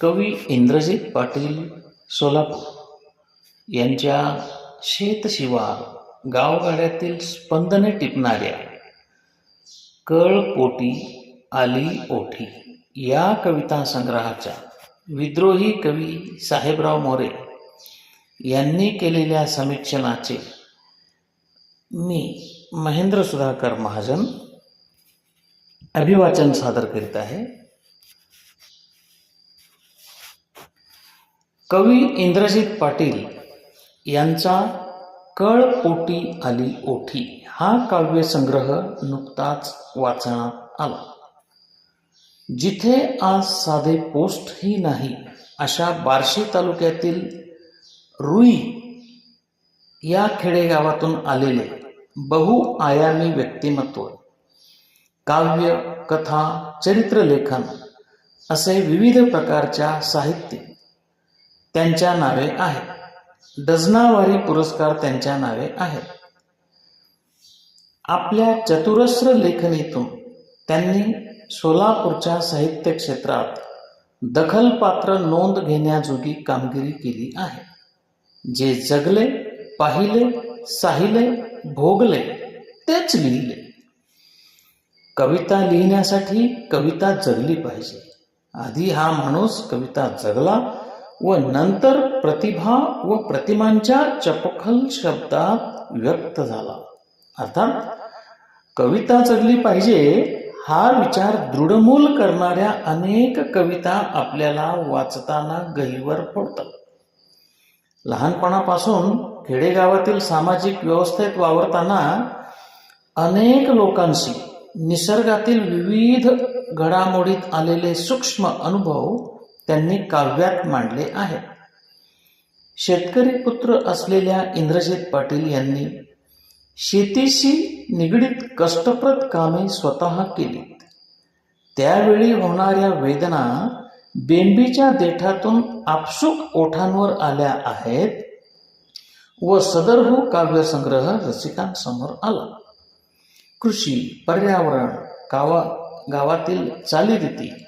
कवी इंद्रजित पाटील सोलापूर यांच्या शेतशिवार गावगाड्यातील स्पंदने टिपणाऱ्या कळपोटी आली ओठी या कविता संग्रहाच्या विद्रोही कवी साहेबराव मोरे यांनी केलेल्या समीक्षणाचे मी महेंद्र सुधाकर महाजन अभिवाचन सादर करीत आहे. कवी इंद्रजित पाटील यांचा कळपोटी आली ओठी. हा काव्यसंग्रह नुकताच वाचण्यात आला. जिथे आज साधे पोस्टही नाही अशा बार्शी तालुक्यातील रुई या खेडेगावातून आलेले बहुआयामी व्यक्तिमत्व काव्य कथा चरित्रलेखन असे विविध प्रकारच्या साहित्य त्यांच्या नावे आहे डझनावारी पुरस्कार त्यांच्या नावे आहेत. आपल्या चतुरस्र लेखनीतून त्यांनी सोलापूरच्या साहित्य क्षेत्रात दखलपात्र नोंद घेण्याजोगी कामगिरी केली आहे. जे जगले पाहिले साहिले भोगले तेच लिहिले. कविता लिहिण्यासाठी कविता जगली पाहिजे. आधी हा माणूस कविता जगला व नंतर प्रतिभा व प्रतिमांच्या चपखल शब्दात व्यक्त झाला. अर्थात कविता जगली पाहिजे हा विचार दृढमूल करणाऱ्या अनेक कविता आपल्याला वाचताना गहीवर पडतात लहानपणापासून खेडेगावातील सामाजिक व्यवस्थेत वावरताना अनेक लोकांशी निसर्गातील विविध घडामोडीत आलेले सूक्ष्म अनुभव त्यांनी काव्यात मांडले आहेत शेतकरी पुत्र असलेल्या इंद्रजित पाटील यांनी शेतीशी निगडीत कष्टप्रद कामे स्वतः केलीत. त्यावेळी होणाऱ्या वेदना बेंबीच्या देठातून आपसूक ओठांवर आल्या आहेत व सदरहू हो काव्यसंग्रह रसिकांसमोर आला. कृषी पर्यावरण गावा गावातील चालीरीती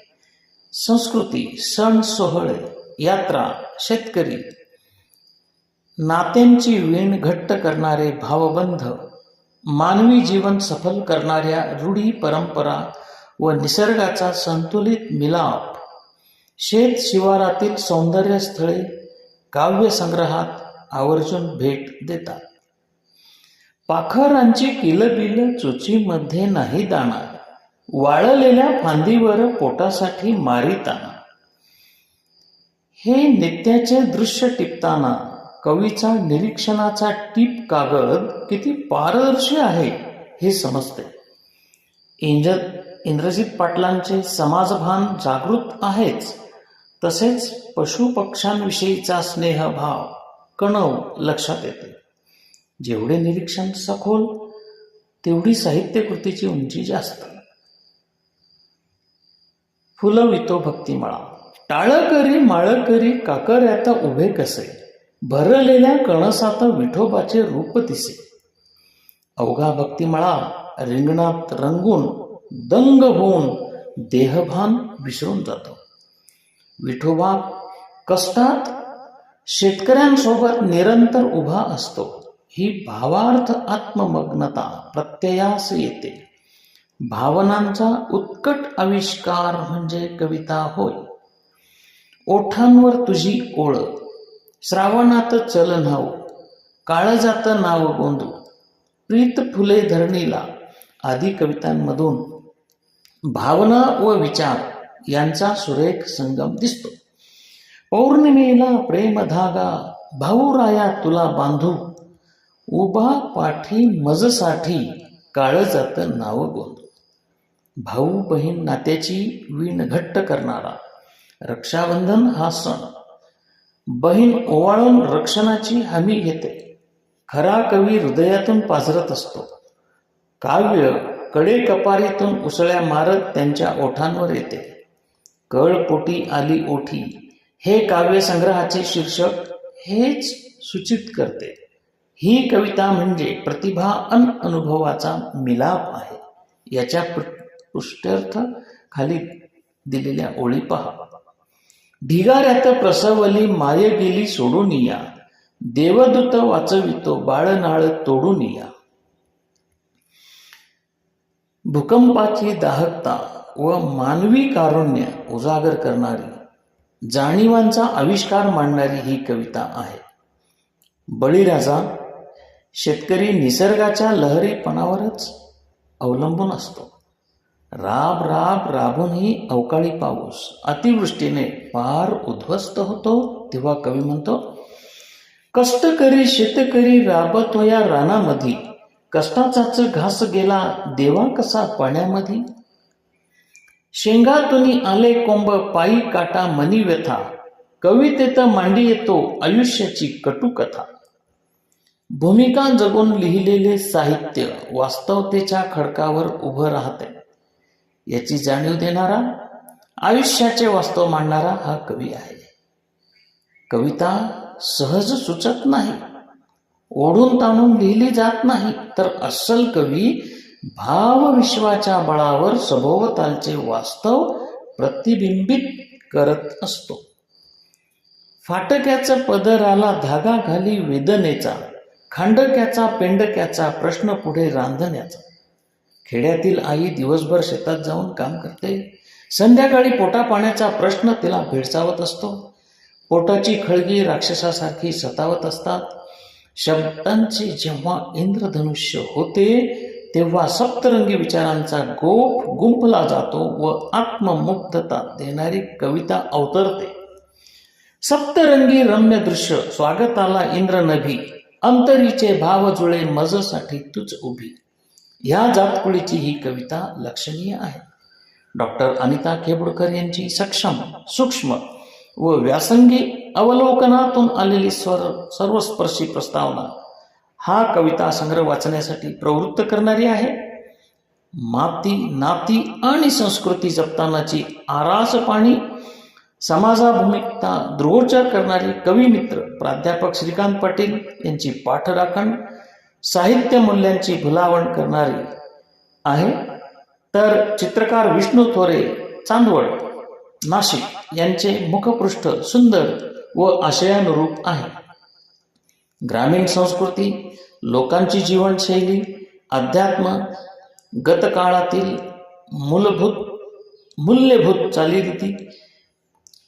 संस्कृती सण सोहळे यात्रा शेतकरी नात्यांची वीण घट्ट करणारे भावबंध मानवी जीवन सफल करणाऱ्या रूढी परंपरा व निसर्गाचा संतुलित मिलाप शेत शिवारातील सौंदर्य स्थळे काव्यसंग्रहात आवर्जून भेट देतात. पाखरांची किलबिल चुचीमध्ये नाही दाणा वाळलेल्या फांदीवर पोटासाठी मारिताना. हे नित्याचे दृश्य टिपताना कवीचा निरीक्षणाचा टीप कागद किती पारदर्शी आहे हे समजते. इंज इंद्रजित पाटलांचे समाजभान जागृत आहेच. तसेच पशुपक्ष्यांविषयीचा स्नेहभाव कणव लक्षात येते. जेवढे निरीक्षण सखोल तेवढी साहित्यकृतीची उंची जास्त. फुलवितो भक्तिमळा. टाळकरी माळकरी काकऱ्यात उभे कसे? भरलेल्या कणसात विठोबाचे रूप दिसे. अवघा भक्तिमळा रिंगणात रंगून दंग होऊन देहभान विसरून जातो. विठोबा कष्टात शेतकऱ्यांसोबत निरंतर उभा असतो. ही भावार्थ आत्ममग्नता प्रत्ययास येते. भावनांचा उत्कट आविष्कार म्हणजे कविता होय. ओठांवर तुझी ओळख श्रावणात चल नाव काळजात नाव गोंधू प्रीत फुले धरणीला आदी कवितांमधून. भावना व विचार यांचा सुरेख संगम दिसतो. पौर्णिमेला प्रेमधागा भाऊराया तुला बांधू उभा पाठी मजसाठी काळजात नाव गोंधू भाऊ बहीण नात्याची वीण घट्ट करणारा. रक्षाबंधन हा सण. बहीण ओवाळून रक्षणाची हमी घेते. खरा कवी हृदयातून पाझरत असतो. काव्यकडे कपारीतून उसळ्या मारत त्यांच्या ओठांवर येते. कळपोटी आली ओठी. हे काव्यसंग्रहाचे शीर्षक हेच सूचित करते. ही कविता म्हणजे प्रतिभा अन अनुभवाचा मिलाप आहे. याच्या पुष्ट्यर्थ खाली दिलेल्या ओळी पहा. ढिगाऱ्यात प्रसवली माय गेली सोडून या. देवदूत वाचवितो बाळनाळ तोडून या. भूकंपाची दाहकता व मानवी कारुण्य उजागर करणारी जाणीवांचा आविष्कार मांडणारी ही कविता आहे. बळीराजा शेतकरी निसर्गाच्या लहरीपणावरच अवलंबून असतो. राब राब राबूनही अवकाळी पाऊस. अतिवृष्टीने फार उद्ध्वस्त होतो तेव्हा कवी म्हणतो कष्टकरी शेतकरी राबतो या रानामध्ये कष्टाचाच घास गेला देवा कसा पाण्यामध्ये शेंगातून आले कोंब पायी काटा मनी व्यथा. कवितेत मांडी येतो आयुष्याची कटुकथा. भूमिका जगून लिहिलेले साहित्य वास्तवतेच्या खडकावर उभं राहते याची जाणीव देणारा आयुष्याचे वास्तव मांडणारा हा कवी आहे. कविता सहज सुचत नाही. ओढून ताणून लिहिली जात नाही. तर अस्सल कवी भावविश्वाच्या बळावर सभोवतालचे वास्तव प्रतिबिंबित करत असतो. फाटक्याचा पदराला धागा घाली वेदनेचा खांडक्याचा पेंडक्याचा प्रश्न पुढे रांधण्याचा. खेड्यातील आई दिवसभर शेतात जाऊन काम करते. संध्याकाळी पोटापाण्याचा प्रश्न तिला भेडसावत असतो. पोटाची खळगी राक्षसासारखी सतावत असतात. शब्दांचे जेव्हा इंद्रधनुष्य होते तेव्हा सप्तरंगी विचारांचा गोप गुंफला जातो व आत्ममुग्धता देणारी कविता अवतरते. सप्तरंगी रम्य दृश्य स्वागताला इंद्र नभी अंतरीचे भाव जुळे मजसाठी तुच उभी. ह्या जातकुळीची ही कविता लक्षणीय आहे. डॉक्टर अनिता केबुडकर यांची सक्षम सूक्ष्म व व्यासंगी अवलोकनातून आलेली स्वर सर्वस्पर्शी प्रस्तावना हा कविता संग्रह वाचण्यासाठी प्रवृत्त करणारी आहे. माती नाती आणि संस्कृती जपतानाची आरास पाणी समाजाभूमिकता करणारी करणारे कविमित्र प्राध्यापक श्रीकांत पाटील यांची पाठराखण साहित्य मूल्यांची भुलावण करणारी आहे. तर चित्रकार विष्णू थोरे चांदवड नाशिक यांचे मुखपृष्ठ सुंदर व आशयानुरूप आहे. ग्रामीण संस्कृती लोकांची जीवनशैली अध्यात्म गतकाळातील मूलभूत मूल्यभूत चालीरीती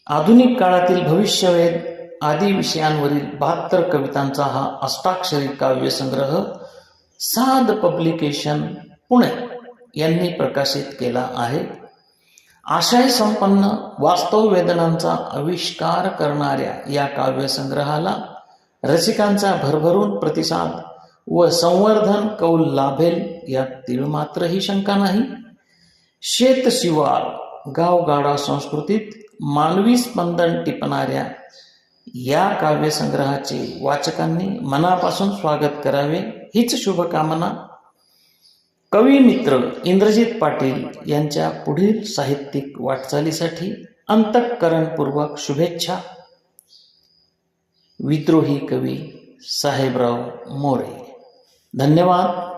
आधुनिक काळातील भविष्यवेध आदी विषयांवरील बहात्तर कवितांचा हा अष्टाक्षरी काव्यसंग्रह साध पब्लिकेशन पुणे यांनी प्रकाशित केला आहे. आशय संपन्न वास्तव वेदनांचा आविष्कार करणाऱ्या या काव्यसंग्रहाला रसिकांचा भरभरून प्रतिसाद व संवर्धन कौल लाभेल यात तिळमात्रही शंका नाही. शेतशिवार गावगाडा संस्कृतीत मानवी स्पंदन टिपणाऱ्या या काव्यसंग्रहाचे वाचकांनी मनापासून स्वागत करावे. हीच शुभकामना कवी मित्र इंद्रजित पाटील यांच्या पुढील साहित्यिक वाटचालीसाठी अंतःकरणपूर्वक शुभेच्छा. विद्रोही कवी साहेबराव मोरे. धन्यवाद.